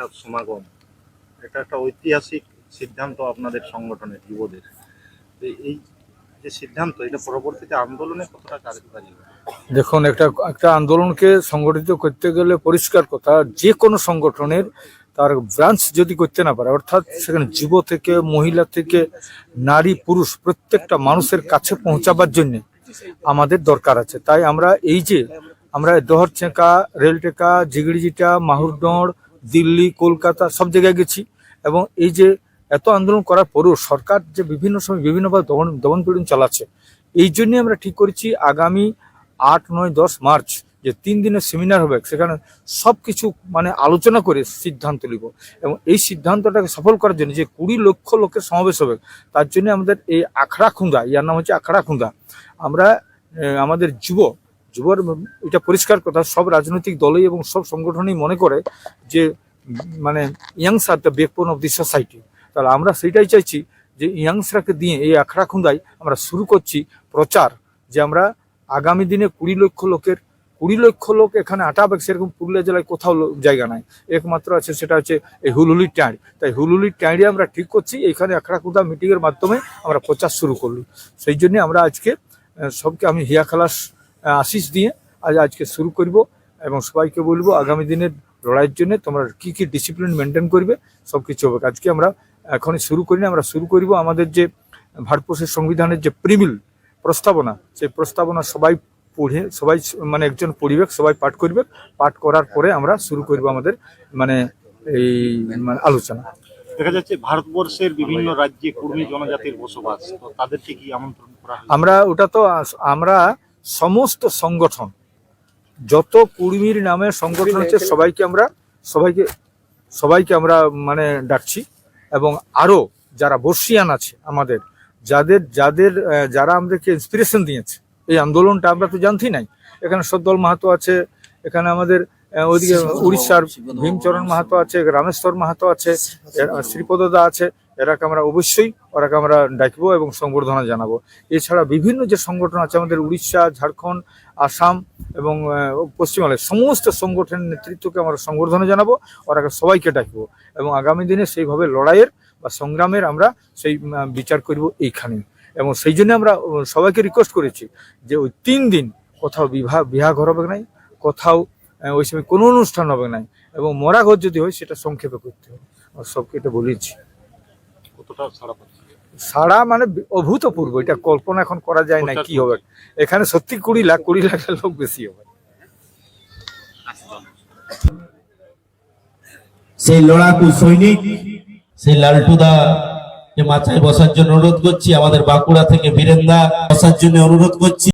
একটা সমাগম, এটা একটা ঐতিহাসিক সিদ্ধান্ত আপনাদের সংগঠনের যুবদের এই যে সিদ্ধান্ত, এটা পরবর্তীতে আন্দোলনে কতটা কার্যকারী? দেখুন, একটা একটা আন্দোলনকে সংগঠিত করতে গেলে পরিষ্কার কথা, যে কোনো সংগঠনের তার ব্রাঞ্চ যদি করতে না পারে, অর্থাৎ সেখানে যুব থেকে, মহিলা থেকে, নারী, পুরুষ, প্রত্যেকটা মানুষের কাছে পৌঁছাবার জন্য আমাদের দরকার আছে তাই আমরা এই যে, আমরা দহর চেঁকা রেলটেকা জিগড়িজিটা মাহুরডোঁড় দিল্লি, কলকাতা সব জায়গায় গেছি এবং এই যে এত আন্দোলন করার পরেও সরকার যে বিভিন্ন সময় বিভিন্নভাবে দমন দমন পীড়ন চালাচ্ছে, এই জন্য আমরা ঠিক করেছি আগামী আট, নয়, দশ মার্চ যে তিন দিনের সেমিনার হবে, সেখানে সব কিছু মানে আলোচনা করে সিদ্ধান্ত নিব এবং এই সিদ্ধান্তটাকে সফল করার জন্য যে কুড়ি লক্ষ লোকের সমাবেশ হবে, তার জন্য আমাদের এই আখড়া খুন্দা ইয়ার নাম হচ্ছে আখড়া খুন্দা আমরা আমাদের যুব যুবর এটা পরিষ্কার কথা, সব রাজনৈতিক দলই এবং সব সংগঠনই মনে করে যে মানে youngs are the backbone of the society তাহলে আমরা সেটাই চাইছি যে ইয়াংসরাকে দিয়ে এই আখড়া খুন্দায় আমরা শুরু করছি প্রচার, যে আমরা আগামী দিনে কুড়ি লক্ষ লোকের, কুড়ি লক্ষ লোক এখানে আটাবে সেরকম পুরুলিয়া জেলায় কোথাও জায়গা নাই। একমাত্র আছে সেটা হচ্ছে এই হুলুলির ট্যাঁড়। তাই হুলুলির ট্যাঁড়ে আমরা ঠিক করছি, এখানে আখড়া খুদা মিটিংয়ের মাধ্যমে আমরা প্রচার শুরু করলি সেই জন্য আমরা আজকে সবকে আমি হিয়া খালাস আশিস দিয়ে আজ আজকে শুরু করব এবং সবাইকে বলব আগামী দিনের লড়াইয়ের জন্য তোমরা কি কি ডিসিপ্লিন মেনটেন করবে সব কিছু হবে। আজকে আমরা এখনই শুরু করিনি আমরা শুরু করব আমাদের যে ভারতবর্ষের সংবিধানের যে প্রিমিল প্রস্তাবনা সেই প্রস্তাবনা সবাই পড়ে সবাই মানে একজন পড়িবে সবাই পাঠ করবে। পাঠ করার পরে আমরা শুরু করব আমাদের মানে এই মানে আলোচনা। দেখা যাচ্ছে ভারতবর্ষের বিভিন্ন রাজ্যে কুর্মী জনজাতির বসবাস তো তাদেরকে কি আমন্ত্রণ করা আমরা ওটা তো আমরা সমস্ত সংগঠন যত কুর্মীর নামে সংগঠন আছে সবাইকে আমরা সবাইকে সবাইকে আমরা মানে ডাকছি। এবং আরও যারা বর্ষিয়ান আছে আমাদের যাদের যাদের যারা আমাদেরকে ইন্সপিরেশন দিয়েছে এই আন্দোলনটা আমরা তো জানতি নাই। এখানে সদ্দল মাহাতো আছে এখানে আমাদের ওইদিকে উড়িষ্যার ভীমচরণ মাহাতো আছে রামেশ্বর মাহাতো আছে শ্রীপদদা আছে এরাকে আমরা অবশ্যই, ওরাকে আমরা ডাকবো এবং সংবর্ধনা জানাব। এছাড়া বিভিন্ন যে সংগঠন আছে, আমাদের উড়িষ্যা, ঝাড়খণ্ড, আসাম এবং পশ্চিমবঙ্গের সমস্ত সংগঠনের নেতৃত্বকে আমরা সংবর্ধনা জানাব, ওরাকে সবাইকে ডাকবো এবং আগামী দিনে সেইভাবে লড়াইয়ের বা সংগ্রামের আমরা সেই বিচার করব এইখানে। এবং সেই জন্য আমরা সবাইকে রিকোয়েস্ট করেছি যে ওই তিন দিন কোথাও বিবাহ বিবাহ ঘর হবে নাই, কোথাও ওই সময় কোনো অনুষ্ঠান হবে নাই এবং মরা ঘর যদি হয়, সেটা সংক্ষেপে করতে হবে। সবকে এটা বলেছি। কতটা ছাড়া পাচ্ছে? সারা মানে অভূতপূর্ব এটা কল্পনা এখন করা যায় না কি হবে। এখানে সত্যি কুড়ি লাখ কুড়ি লাখ লোক বেশি হবে। সেই লড়াকু সৈনিক সেই লালটুদা কে মাথায় বসার জন্য অনুরোধ করছি আমাদের বাঁকুড়া থেকে বীরেন্দা বসার জন্য অনুরোধ করছি।